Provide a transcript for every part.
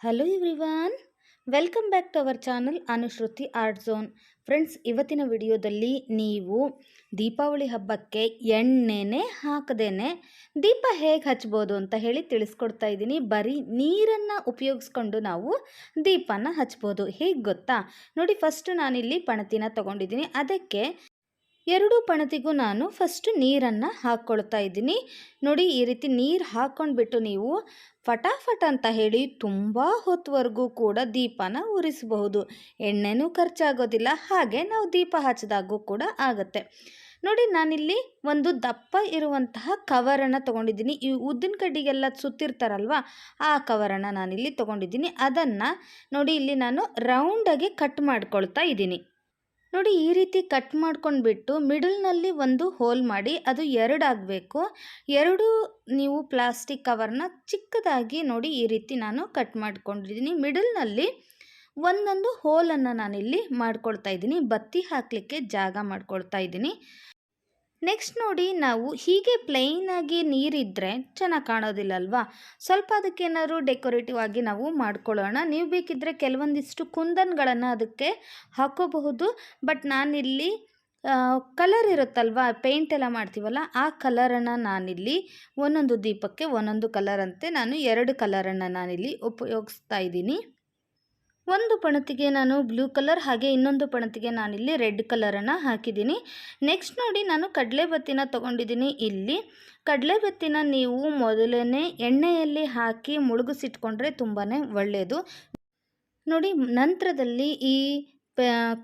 Hello everyone welcome back to our channel Anushruti art zone friends ಇವತ್ತಿನ ವಿಡಿಯೋದಲ್ಲಿ ನೀವು ದೀಪಾವಳಿ ಹಬ್ಬಕ್ಕೆ ಎಣ್ಣೆನೇ ಹಾಕದೇನೆ ದೀಪ ಹೇಗೆ ಹಚ್ಬೋದು ಅಂತ ಹೇಳಿ ತಿಳಿಸ್ಕೊಡ್ತಾ ಇದ್ದೀನಿ. ಬರೀ ನೀರನ್ನು ಉಪಯೋಗಿಸ್ಕೊಂಡು ನಾವು ದೀಪನ ಹಚ್ಬೋದು. ಹೇಗೆ ಗೊತ್ತಾ? ನೋಡಿ ಫಸ್ಟ್ ನಾನಿಲ್ಲಿ ಪಣತಿನ ತೊಗೊಂಡಿದ್ದೀನಿ. ಅದಕ್ಕೆ ಎರಡು ಪಣತಿಗೂ ನಾನು ಫಸ್ಟ್ ನೀರನ್ನು ಹಾಕ್ಕೊಳ್ತಾ ಇದ್ದೀನಿ. ನೋಡಿ, ಈ ರೀತಿ ನೀರು ಹಾಕ್ಕೊಂಡ್ಬಿಟ್ಟು ನೀವು ಫಟಾಫಟ್ ಅಂತ ಹೇಳಿ ತುಂಬ ಹೊತ್ತುವರೆಗೂ ಕೂಡ ದೀಪನ ಉರಿಸಬಹುದು. ಎಣ್ಣೆನೂ ಖರ್ಚಾಗೋದಿಲ್ಲ, ಹಾಗೆ ನಾವು ದೀಪ ಹಚ್ಚಿದಾಗೂ ಕೂಡ ಆಗುತ್ತೆ. ನೋಡಿ, ನಾನಿಲ್ಲಿ ಒಂದು ದಪ್ಪ ಇರುವಂತಹ ಕವರನ್ನು ತೊಗೊಂಡಿದ್ದೀನಿ. ಈ ಉದ್ದಿನ ಕಡ್ಡಿಗೆಲ್ಲ ಸುತ್ತಿರ್ತಾರಲ್ವ, ಆ ಕವರನ್ನು ನಾನಿಲ್ಲಿ ತೊಗೊಂಡಿದ್ದೀನಿ. ಅದನ್ನು ನೋಡಿ, ಇಲ್ಲಿ ನಾನು ರೌಂಡಾಗಿ ಕಟ್ ಮಾಡ್ಕೊಳ್ತಾ ಇದ್ದೀನಿ. ನೋಡಿ ಈ ರೀತಿ ಕಟ್ ಮಾಡ್ಕೊಂಡ್ಬಿಟ್ಟು ಮಿಡಲ್ನಲ್ಲಿ ಒಂದು ಹೋಲ್ ಮಾಡಿ ಅದು ಎರಡು ಆಗಬೇಕು. ಎರಡು ನೀವು ಪ್ಲಾಸ್ಟಿಕ್ ಕವರ್ನ ಚಿಕ್ಕದಾಗಿ ನೋಡಿ ಈ ರೀತಿ ನಾನು ಕಟ್ ಮಾಡ್ಕೊಂಡಿದ್ದೀನಿ. ಮಿಡಲ್ನಲ್ಲಿ ಒಂದೊಂದು ಹೋಲನ್ನು ನಾನಿಲ್ಲಿ ಮಾಡ್ಕೊಳ್ತಾ ಇದ್ದೀನಿ. ಬತ್ತಿ ಹಾಕಲಿಕ್ಕೆ ಜಾಗ ಮಾಡ್ಕೊಳ್ತಾ ಇದ್ದೀನಿ. ನೆಕ್ಸ್ಟ್ ನೋಡಿ ನಾವು ಹೀಗೆ ಪ್ಲೈನಾಗಿ ನೀರಿದ್ದರೆ ಚೆನ್ನಾಗಿ ಕಾಣೋದಿಲ್ಲ ಅಲ್ವಾ ಸ್ವಲ್ಪ ಅದಕ್ಕೇನಾದ್ರು ಡೆಕೋರೇಟಿವ್ ಆಗಿ ನಾವು ಮಾಡ್ಕೊಳ್ಳೋಣ. ನೀವು ಬೇಕಿದ್ದರೆ ಕೆಲವೊಂದಿಷ್ಟು ಕುಂದನ್ಗಳನ್ನು ಅದಕ್ಕೆ ಹಾಕೋಬಹುದು. ಬಟ್ ನಾನಿಲ್ಲಿ ಕಲರ್ ಇರುತ್ತಲ್ವ? ಪೇಂಟ್ ಎಲ್ಲ ಮಾಡ್ತೀವಲ್ಲ, ಆ ಕಲರನ್ನು ನಾನಿಲ್ಲಿ ಒಂದೊಂದು ದೀಪಕ್ಕೆ ಒಂದೊಂದು ಕಲರ್ ಅಂತೆ ನಾನು ಎರಡು ಕಲರನ್ನು ನಾನಿಲ್ಲಿ ಉಪಯೋಗಿಸ್ತಾ ಇದ್ದೀನಿ. ಒಂದು ಪಣತಿಗೆ ನಾನು ಬ್ಲೂ ಕಲರ್, ಹಾಗೆ ಇನ್ನೊಂದು ಪಣತಿಗೆ ನಾನಿಲ್ಲಿ ರೆಡ್ ಕಲರನ್ನು ಹಾಕಿದ್ದೀನಿ. ನೆಕ್ಸ್ಟ್ ನೋಡಿ, ನಾನು ಕಡಲೆಬತ್ತಿನ ತೊಗೊಂಡಿದ್ದೀನಿ. ಇಲ್ಲಿ ಕಡಲೆಬತ್ತಿನ ನೀವು ಮೊದಲನೇ ಎಣ್ಣೆಯಲ್ಲಿ ಹಾಕಿ ಮುಳುಗಿಸಿಟ್ಕೊಂಡ್ರೆ ತುಂಬಾ ಒಳ್ಳೆಯದು. ನೋಡಿ, ನಂತರದಲ್ಲಿ ಈ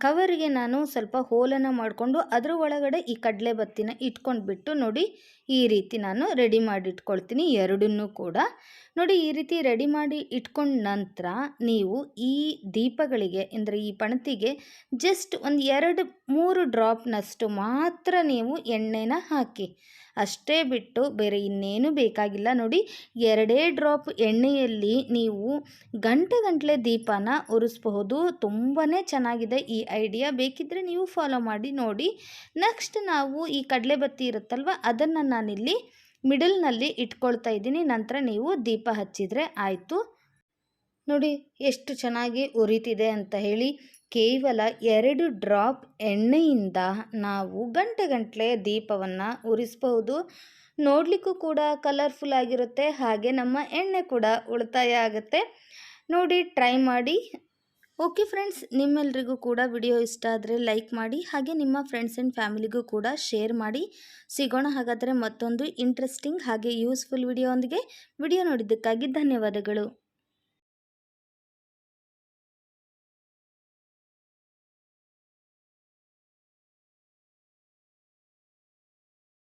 ಕವರಿಗೆ ನಾನು ಸ್ವಲ್ಪ ಹೋಲನ್ನು ಮಾಡಿಕೊಂಡು ಅದರ ಒಳಗಡೆ ಈ ಕಡಲೆ ಬತ್ತಿನ ಇಟ್ಕೊಂಡ್ಬಿಟ್ಟು ನೋಡಿ ಈ ರೀತಿ ನಾನು ರೆಡಿ ಮಾಡಿ ಇಟ್ಕೊಳ್ತೀನಿ ಎರಡನ್ನೂ ಕೂಡ. ನೋಡಿ ಈ ರೀತಿ ರೆಡಿ ಮಾಡಿ ಇಟ್ಕೊಂಡ ನಂತರ ನೀವು ಈ ದೀಪಗಳಿಗೆ ಅಂದರೆ ಈ ಪಣತಿಗೆ ಜಸ್ಟ್ ಒಂದು ಎರಡು ಮೂರು ಡ್ರಾಪ್ನಷ್ಟು ಮಾತ್ರ ನೀವು ಎಣ್ಣೆನ ಹಾಕಿ. ಅಷ್ಟೇ ಬಿಟ್ಟು ಬೇರೆ ಇನ್ನೇನು ಬೇಕಾಗಿಲ್ಲ. ನೋಡಿ, ಎರಡೇ ಡ್ರಾಪ್ ಎಣ್ಣೆಯಲ್ಲಿ ನೀವು ಗಂಟೆ ಗಂಟಲೆ ದೀಪನ ಉರಿಸಬಹುದು. ತುಂಬಾ ಚೆನ್ನಾಗಿದೆ ಈ ಐಡಿಯಾ. ಬೇಕಿದ್ದರೆ ನೀವು ಫಾಲೋ ಮಾಡಿ, ನೋಡಿ. ನೆಕ್ಸ್ಟ್ ನಾವು ಈ ಕಡಲೆ ಬತ್ತಿ ಇರುತ್ತಲ್ವ, ಅದನ್ನು ನಾನಿಲ್ಲಿ ಮಿಡಲ್ನಲ್ಲಿ ಇಟ್ಕೊಳ್ತಾ ಇದ್ದೀನಿ. ನಂತರ ನೀವು ದೀಪ ಹಚ್ಚಿದರೆ ಆಯಿತು. ನೋಡಿ, ಎಷ್ಟು ಚೆನ್ನಾಗಿ ಉರಿತಿದೆ ಅಂತ ಹೇಳಿ. ಕೇವಲ ಎರಡು ಡ್ರಾಪ್ ಎಣ್ಣೆಯಿಂದ ನಾವು ಗಂಟೆ ಗಂಟಲೆ ದೀಪವನ್ನು ಉರಿಸಬಹುದು. ನೋಡಲಿಕ್ಕೂ ಕೂಡ ಕಲರ್ಫುಲ್ ಆಗಿರುತ್ತೆ. ಹಾಗೆ ನಮ್ಮ ಎಣ್ಣೆ ಕೂಡ ಉಳಿತಾಯ ಆಗುತ್ತೆ. ನೋಡಿ ಟ್ರೈ ಮಾಡಿ. ಓಕೆ ಫ್ರೆಂಡ್ಸ್ ನಿಮ್ಮೆಲ್ರಿಗೂ ಕೂಡ ವಿಡಿಯೋ ಇಷ್ಟ ಆದರೆ ಲೈಕ್ ಮಾಡಿ. ಹಾಗೆ ನಿಮ್ಮ ಫ್ರೆಂಡ್ಸ್ ಆ್ಯಂಡ್ ಫ್ಯಾಮಿಲಿಗೂ ಕೂಡ ಶೇರ್ ಮಾಡಿ. ಸಿಗೋಣ ಹಾಗಾದರೆ ಮತ್ತೊಂದು ಇಂಟ್ರೆಸ್ಟಿಂಗ್ ಹಾಗೆ ಯೂಸ್ಫುಲ್ ವಿಡಿಯೋ ವಿಡಿಯೋ ನೋಡಿದ್ದಕ್ಕಾಗಿ ಧನ್ಯವಾದಗಳು.